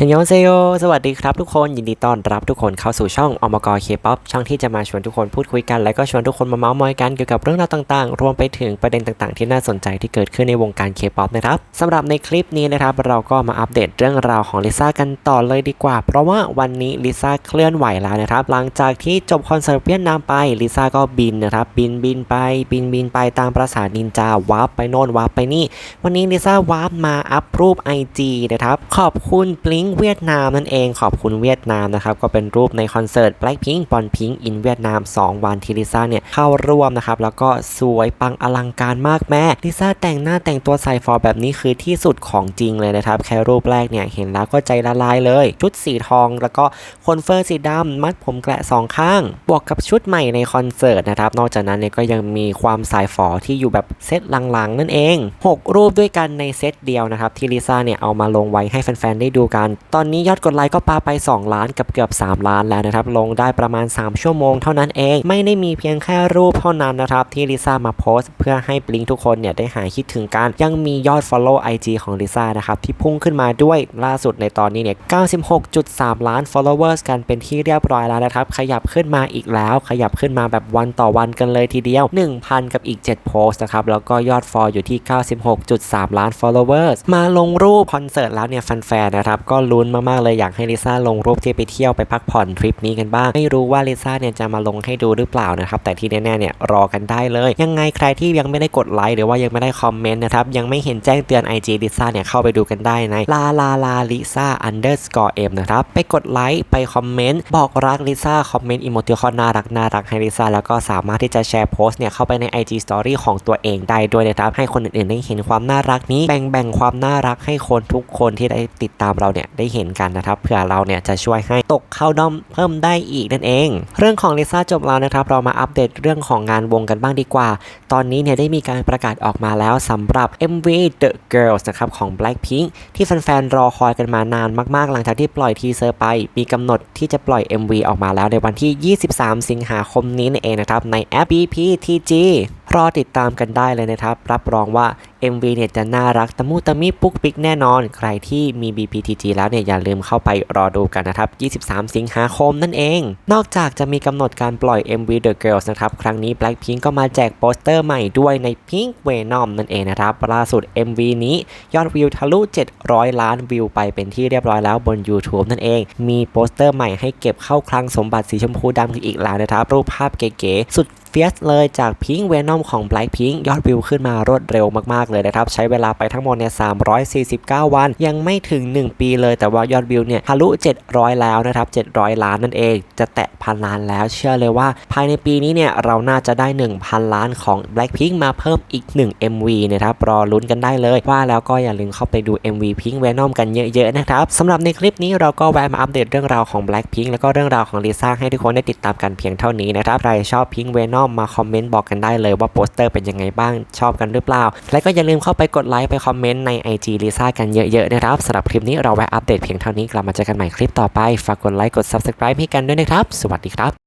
เฮนยองเซโยสวัสดีครับทุกคน ยินดีต้อนรับทุกคนเข้าสู่ช่องอมกเคป๊อปช่องที่จะมาชวนทุกคนพูดคุยกัน และก็ชวนทุกคนมาเมาส์มอยกันเกี่ยวกับเรื่องราวต่างๆ รวมไปถึงประเด็นต่างๆ ที่น่าสนใจที่เกิดขึ้นในวงการเคป๊อปนะครับสำหรับในคลิปนี้นะครับ เราก็มาอัปเดตเรื่องราวของลิซ่ากันต่อเลยดีกว่า เพราะว่าวันนี้ลิซ่าเคลื่อนไหวแล้วนะครับ หลังจากที่จบคอนเสิร์ตเวียดนามไปลิซ่าก็บินนะครับ บินบินไป บินบินไปตามประสานินจาวาร์ปไปโน่นวาร์ปไปนี่ วันนี้ลิซ่าวาร์ปมาอัพรูป IG นะครับขอบคุณ Blink เวียดนามนั่นเองขอบคุณเวียดนามนะครับก็เป็นรูปในคอนเสิร์ต Blackpink บอลพิงอินเวียดนาม 2 วันที่ลิซ่าเนี่ยเข้าร่วมนะครับแล้วก็สวยปังอลังการมากแม่ลิซ่าแต่งหน้าแต่งตัวใส่ฟอร์แบบนี้คือที่สุดของจริงเลยนะครับแค่รูปแรกเนี่ยเห็นแล้วก็ใจละลายเลย ชุดสีทอง แล้วก็คนเฟอร์สีดำมัดผมแกละสองข้าง บวกกับชุดใหม่ในคอนเสิร์ตนะครับนอกจากนั้นเนี่ยก็ยังมีความสายฝอที่อยู่แบบเซตหลังๆนั่นเอง 6 รูปด้วยกันในเซตเดียวนะครับที่ลิซ่าเนี่ยเอามาลงไว้ให้แฟนๆได้ดูกันตอนนี้ยอดกดไลค์ก็ปาไป 2 ล้านกับเกือบ 3 ล้านแล้วนะครับ ลงได้ประมาณ 3 ชั่วโมงเท่านั้นเอง ไม่ได้มีเพียงแค่รูปเท่านั้นนะครับ ที่ลิซ่ามาโพสต์เพื่อให้บลิงทุกคนเนี่ยได้หายคิดถึงกัน ยังมียอด Follow IG ของลิซ่านะครับ ที่พุ่งขึ้นมาด้วยล่าสุดในตอนนี้เนี่ย 96.3 ล้าน followers กันเป็นที่เรียบร้อยแล้วนะครับ ขยับขึ้นมาอีกแล้ว ขยับขึ้นมาแบบวันต่อวันกันเลยทีเดียว 1,000 กับอีก 7 โพสต์นะครับ แล้วก็ยอดฟอลอยู่ที่ 96.3 ล้าน followers มาลงรูปคอนเสิร์ตแล้วเนี่ยแฟนๆนะครับก็ลุ้นมากๆเลยอยากให้ลิซ่าลงรูปที่ไปเที่ยวไปพักผ่อนทริปนี้กันบ้าง ไม่รู้ว่าลิซ่าเนี่ยจะมาลงให้ดูหรือเปล่านะครับ แต่ที่แน่ๆเนี่ยรอกันได้เลย ยังไงใครที่ยังไม่ได้กดไลค์หรือว่ายังไม่ได้คอมเมนต์นะครับยังไม่เห็นแจ้งเตือน IG ลิซ่าเนี่ยเข้าไปดูกันได้ในลาลาลาลิซ่า underscore m นะครับไปกดไลค์ไปคอมเมนต์บอกรักลิซ่าคอมเมนต์อิโมติคอนน่ารักน่ารักให้ลิซ่าแล้วก็สามารถที่จะแชร์โพสต์เนี่ยเข้าไปใน IG Story ของตัวเองได้ด้วยนะครับให้คนอื่นๆได้เห็นความน่ารักนี้แบ่งแบ่งความน่ารักให้คนทุกคนที่ได้ติดตามเราเนี่ยได้เห็นกันนะครับเผื่อเราเนี่ยจะช่วยให้ตกเข้าด้อมเพิ่มได้อีกนั่นเอง เรื่องของลิซ่าจบแล้วนะครับ เรามาอัปเดตเรื่องของงานวงกันบ้างดีกว่า ตอนนี้เนี่ยได้มีการประกาศออกมาแล้วสำหรับ MV The Girls นะครับของ Blackpink ที่แฟนๆรอคอยกันมานานมากๆ หลังจากที่ปล่อยทีเซอร์ไป มีกำหนดที่จะปล่อย MV ออกมาแล้วในวันที่ 23 สิงหาคมนี้นั่นเองนะครับในแอป BPTG รอติดตามกันได้เลยนะครับ รับรองว่า MV เนี่ยจะน่ารักตะมุตะมิปุ๊กปิ๊กแน่นอน ใครที่มี BPTG แล้วเนี่ยอย่าลืมเข้าไปรอดูกันนะครับ 23 สิงหาคมนั่นเอง นอกจากจะมีกำหนดการปล่อย MV The Girls นะครับ ครั้งนี้ Blackpink ก็มาแจกโปสเตอร์ใหม่ด้วยใน Pink Venom นั่นเองนะครับ ล่าสุด MV นี้ยอดวิวทะลุ 700 ล้านวิวไปเป็นที่เรียบร้อยแล้วบน YouTube นั่นเอง มีโปสเตอร์ใหม่ให้เก็บเข้าคลังสมบัติสีชมพูดำอีกแล้วนะครับ รูปภาพเก๋ๆสุด เฟียสเลยจาก Pink Venom ของ Blackpink ยอดวิวขึ้นมารวดเร็วมากๆเลยนะครับ ใช้เวลาไปทั้งหมดเนี่ย349 วัน ยังไม่ถึง 1 ปีเลยแต่ว่ายอดวิวเนี่ยทะลุ 700 แล้วนะครับ 700 ล้านนั่นเอง จะแตะพันล้านแล้วเชื่อเลยว่า ภายในปีนี้เนี่ยเราน่าจะได้ 1,000 ล้านของ Blackpink มาเพิ่มอีก 1 MV นะครับรอลุ้นกันได้เลยว่าแล้วก็อย่าลืมเข้าไปดู MV Pink Venom กันเยอะๆนะครับสำหรับในคลิปนี้เราก็แวะมาอัปเดตเรื่องราวของ Blackpink แล้วก็เรื่องราวของลิซ่าให้ทุกคนได้ติดตามกันเพียงเท่านี้นะครับใครชอบ Pink Venom มาคอมเมนต์บอกกันได้เลยว่าโปสเตอร์เป็นยังไงบ้างชอบกันหรือเปล่า และก็อย่าลืมเข้าไปกดไลค์ไปคอมเมนต์ใน IG ลิซ่ากันเยอะๆนะครับสำหรับคลิปนี้เราแวะอัปเดตเพียงเท่านี้กลับมาเจอกันใหม่คลิปต่อไปฝากกดไลค์กด Subscribe ให้กันด้วยนะครับ สวัสดีครับ